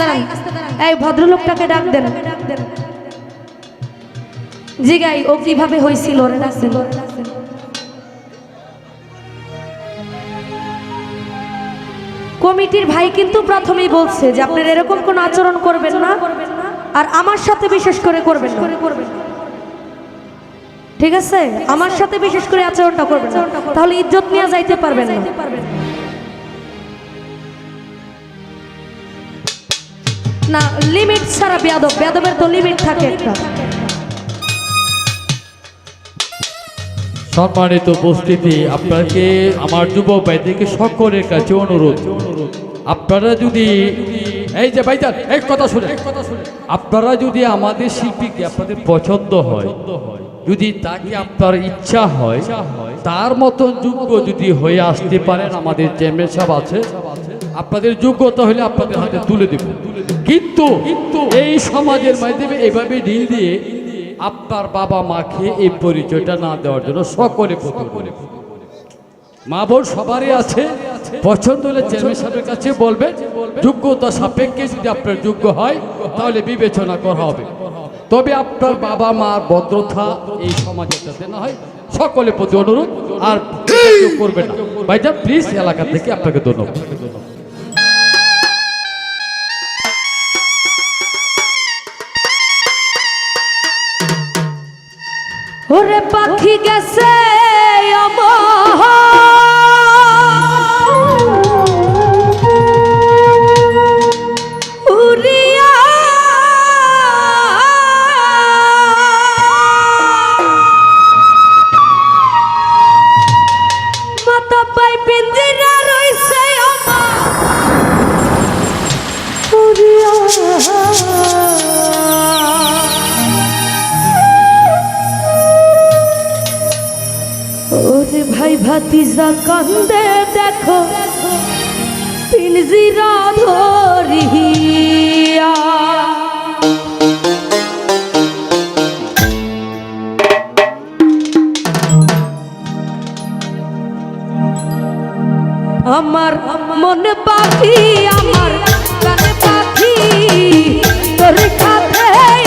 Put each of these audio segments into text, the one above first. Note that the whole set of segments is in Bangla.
দাঁড়ান। এই ভদ্রলোকটাকে ডাক দেন। জিগাই ও কীভাবে হয়েছিল কমিটির ভাই কিন্তু প্রথমেই বলছে যে আপনার এরকম কোন আচরণ করবেন না আর আমার সাথে বিশেষ করে করবেন ঠিক আছে? আমার সাথে বিশেষ করে আচরণটা করবেন তাহলে ইজ্জত নিয়ে যাইতে পারবেন না। না লিমিট ছাড়া বেয়াদব, বেয়াদবের তো লিমিট থাকে একটা। সম্মানিত উপস্থিতি, আপনাকে, আমার যুব ভাইদেরকে সকলের কাছে অনুরোধ। আপনারা যদি, এই যে ভাইজান, এক কথা শুনে। আপনারা যদি আমাদের শিল্পীকে আপনাদের পছন্দ হয়, যদি তাকে আপনার ইচ্ছা হয়, তার মতন যোগ্য যদি হয়ে আসতে পারেন, আমাদের চেয়ারম্যান সাহেব আছে। আপনাদের যোগ্যতা হলে আপনাদের হাতে তুলে দেব। কিন্তু এই সমাজের মাধ্যমে এভাবে ঢিল দিয়ে আপনার বাবা মাকে এই পরিচয়টা না দেওয়ার জন্য সকলে করে মা বোন সবারই আছে। পছন্দ হলে চেয়ারম্যান সাহেবের কাছে বলবেন যোগ্যতা সাপেক্ষে যদি আপনার যোগ্য হয় তাহলে বিবেচনা করা হবে। তবে আপনার বাবা মার ভদ্রতা এই সমাজের যাতে না হয় সকলের প্রতি অনুরোধ আর করবেন না। ভাইজান প্লিজ এলাকা থেকে আপনাকে ধন্যবাদ। ওরে পাখি গেছে উড়িয়া ভাতিজা কান্দে, দেখো পিনজিরা ধরিয়া আমার মন পাখি, আমার কান পাখি, তোর সাথে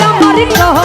আমার কথা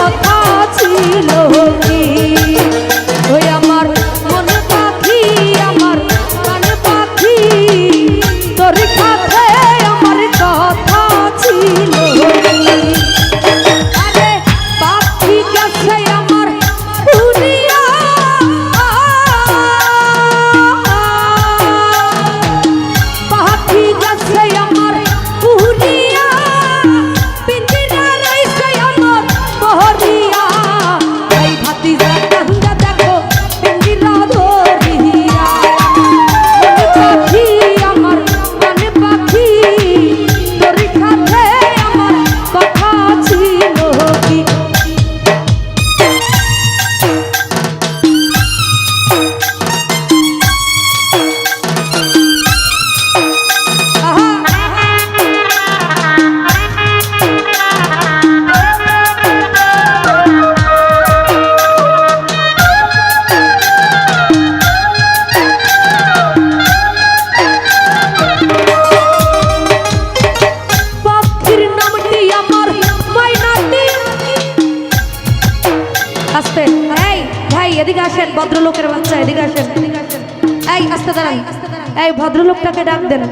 এই ভদ্রলোকটাকে ডাক দেন।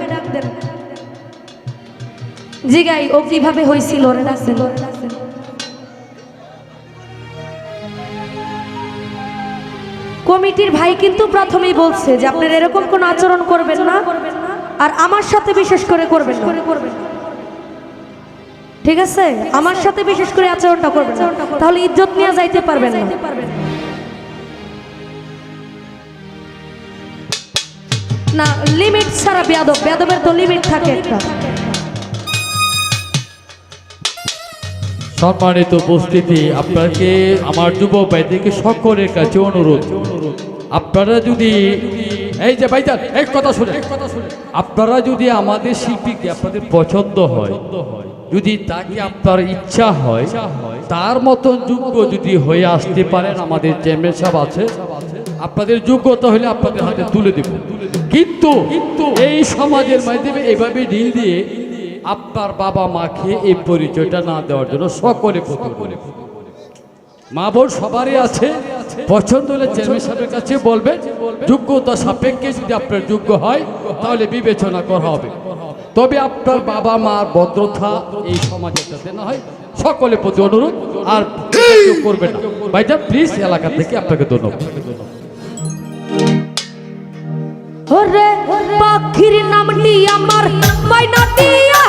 জিগাই ও কীভাবে হয়েছিল রে রাসেল কমিটির ভাই কিন্তু প্রথমেই বলছে যে আপনার এরকম কোন আচরণ করবেন না, আর আমার সাথে বিশেষ করে করবেন ঠিক আছে? আমার সাথে বিশেষ করে আচরণটা করবেন তাহলে ইজ্জত নিয়ে যাইতে পারবেন না। না লিমিট ছাড়া বেয়াদব, বেয়াদবের তো লিমিট থাকে একটা। সম্মানিত উপস্থিতি, আপনাকে, আমার যুব ভাইদেরকে সকলের কাছে অনুরোধ। আপনারা যদি, এই যে ভাইজান, এক কথা শুনে। আপনারা যদি আমাদের শিল্পীকে আপনাদের পছন্দ হয়, যদি তাকে আপনার ইচ্ছা হয়, তার মতন যোগ্য যদি হয়ে আসতে পারেন, আমাদের চেয়ারম্যান সাহেব আছে। আপনাদের যোগ্যতা হলে আপনাদের হাতে তুলে দেব। কিন্তু এই সমাজের মাধ্যমে এভাবে ঢিল দিয়ে আপনার বাবা মাকে এই পরিচয়টা না দেওয়ার জন্য সকলে মা বোন সবারই আছে। পছন্দ হলে চেয়ারম্যান সাহেবের কাছে বলবেন, যোগ্যতা সাপেক্ষে যদি আপনার যোগ্য হয়, তাহলে বিবেচনা করা হবে। তবে আপনার বাবা মার ভদ্রতা এই সমাজের যাতে না হয়, সকলে প্রতি অনুরোধ আর কেউ করবে না। ভাইজান প্লিজ এলাকা থেকে আপনাকে ধন্যবাদ। ওরে পাখির নামটি আমার মাইনা দিয়া।